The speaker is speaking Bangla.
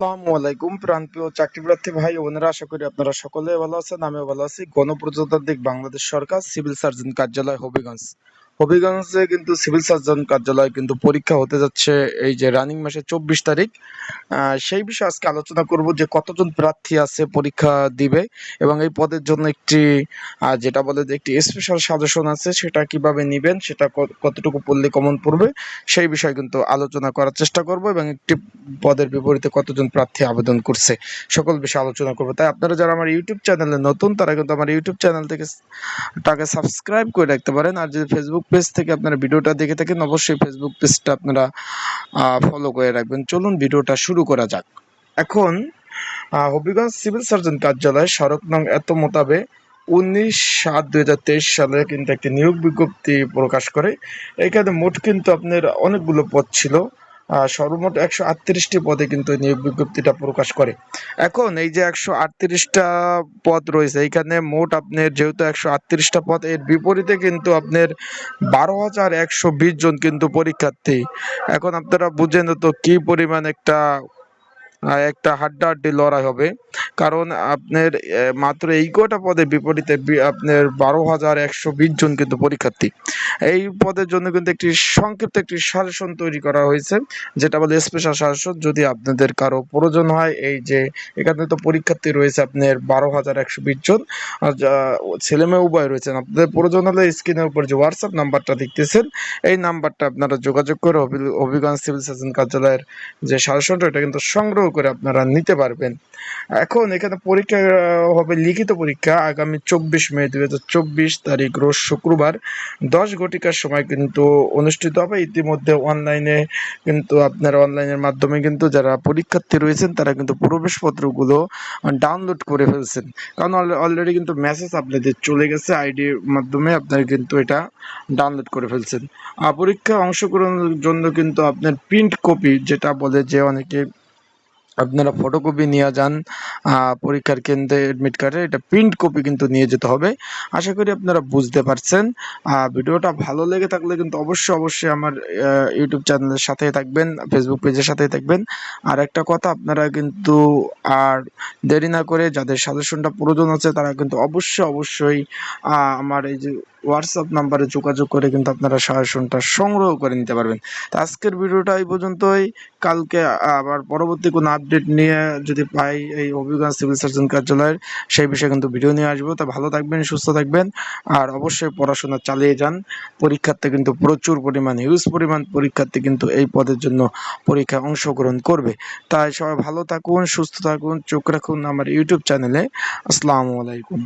আসসালামু আলাইকুম প্রাণপ্রিয় চাকরি প্রার্থী ভাই ওনারা আশা করি আপনারা সকলে ভালো আছেন, আমিও ভালো আছি। গণপ্রজাতান্ত্রিক বাংলাদেশ সরকার সিভিল সার্জন কার্যালয় হবিগঞ্জ। হবিগঞ্জে কিন্তু সিভিল সার্জন কার্যালয় কিন্তু পরীক্ষা হতে যাচ্ছে এই যে রানিং মাসের চব্বিশ তারিখ। সেই বিষয়ে আজকে আলোচনা করব যে কতজন প্রার্থী আছে পরীক্ষা দিবে এবং এই পদের জন্য একটি যেটা বলে যে একটি স্পেশাল সাজেশন আছে, সেটা কীভাবে নিবেন, সেটা কতটুকু পড়লে কমন পড়বে, সেই বিষয়ে কিন্তু আলোচনা করার চেষ্টা করব এবং একটি পদের বিপরীতে কতজন প্রার্থী আবেদন করছে, সকল বিষয়ে আলোচনা করব। তাই আপনারা যারা আমার ইউটিউব চ্যানেলে নতুন, তারা কিন্তু আমার ইউটিউব চ্যানেল থেকে টাকে সাবস্ক্রাইব করে রাখতে পারেন। আর যদি ফেসবুক পেজ থেকে আপনারা ভিডিওটা দেখে থাকেন, অবশ্যই ফেসবুক পেজটা আপনারা ফলো করে রাখবেন। চলুন ভিডিওটা শুরু করা যাক। এখন হবিগঞ্জ সিভিল সার্জন কার্যালয়, সড়ক নং এত মোতাবেক উনিশ সাত দুই হাজার তেইশ সালে কিন্তু একটি নিয়োগ বিজ্ঞপ্তি প্রকাশ করে। এখানে মোট কিন্তু আপনার অনেকগুলো পদ ছিল। সর্বমোট একশো আটত্রিশটি পদে কিন্তু নিয়োগ বিজ্ঞপ্তিটা প্রকাশ করে। এখন এই যে একশো আটত্রিশটা পদ রয়েছে, এইখানে মোট আপনার যেহেতু একশো আটত্রিশটা পদ, এর বিপরীতে কিন্তু আপনার বারো হাজার একশো বিশ জন কিন্তু পরীক্ষার্থী। এখন আপনারা বুঝেন তো কি পরিমাণ একটা একটা হাড্ডাহাড্ডি লড়াই হবে। কারণ আপনার মাত্র এই কটা পদের বিপরীতে আপনার বারো হাজার একশো বিশ জন কিন্তু পরীক্ষার্থী। এই পদের জন্য কিন্তু একটি সংক্ষিপ্ত একটি সাজেশন তৈরি করা হয়েছে, যেটা বলে স্পেশাল সাজেশন। যদি আপনাদের কারও প্রয়োজন হয়, এই যে এখানে তো পরীক্ষার্থী রয়েছে আপনার বারো হাজার একশো বিশ জন, আর যা- ছেলে মেয়ে উভয় রয়েছেন। আপনাদের প্রয়োজন হলে স্ক্রিনের উপর যে হোয়াটসঅ্যাপ নাম্বারটা দেখতেছেন, এই নাম্বারটা আপনারা যোগাযোগ করে হবি- হবিগঞ্জ সিভিল সার্জন কার্যালয়ের যে সাজেশনটা, এটা কিন্তু সংগ্রহ করে আপনারা নিতে পারবেন। এখন এখানে পরীক্ষা হবে লিখিত পরীক্ষা। আগামী চব্বিশ মে দুই হাজার চব্বিশ তারিখ রোজ শুক্রবার দশ ঘটিকার সময় কিন্তু অনুষ্ঠিত হবে। ইতিমধ্যে অনলাইনে কিন্তু আপনারা অনলাইনের মাধ্যমে কিন্তু যারা পরীক্ষার্থী রয়েছেন, তারা কিন্তু প্রবেশপত্রগুলো ডাউনলোড করে ফেলছেন। কারণ অলরেডি কিন্তু মেসেজ আপনাদের চলে গেছে আইডির মাধ্যমে আপনারা কিন্তু এটা ডাউনলোড করে ফেলছেন। আর পরীক্ষায় অংশগ্রহণের জন্য কিন্তু আপনার প্রিন্ট কপি যেটা বলে যে অনেকে আপনারা ফটোকপি নিয়ে যান পরীক্ষার কেন্দ্রে এডমিট কার্ডে এটা প্রিন্ট কপি কিন্তু নিয়ে যেতে হবে। আশা করি আপনারা বুঝতে পারছেন। ভিডিওটা ভালো লেগে থাকলে কিন্তু অবশ্যই অবশ্যই আমার ইউটিউব চ্যানেলের সাথে থাকবেন ফেসবুক পেজের সাথে থাকবেন। আর একটা কথা, আপনারা কিন্তু আর দেরি না করে যাদের সাজেশনটা প্রয়োজন আছে, তারা কিন্তু অবশ্যই অবশ্যই আমার এই যে হোয়াটসঅ্যাপ নাম্বারে যোগাযোগ করে কিন্তু আপনারা সাজেশনটা সংগ্রহ করে নিতে পারবেন। তো আজকের ভিডিওটা এই পর্যন্তই। কালকে আবার পরবর্তী কোনো আপডেট নিয়ে যদি পাই এই হবিগঞ্জ সিভিল সার্জন কার্যালয়ের, সেই বিষয়ে কিন্তু ভিডিও নিয়ে আসব। তা ভালো থাকবেন, সুস্থ থাকবেন। আর অবশ্যই পড়াশোনা চালিয়ে যান। পরীক্ষার্থী কিন্তু প্রচুর পরিমাণ হিউজ পরিমাণ পরীক্ষার্থী কিন্তু এই পদের জন্য পরীক্ষায় অংশগ্রহণ করবে। তাই সবাই ভালো থাকুন, সুস্থ থাকুন, চোখ রাখুন আমার ইউটিউব চ্যানেলে আসসালামু আলাইকুম।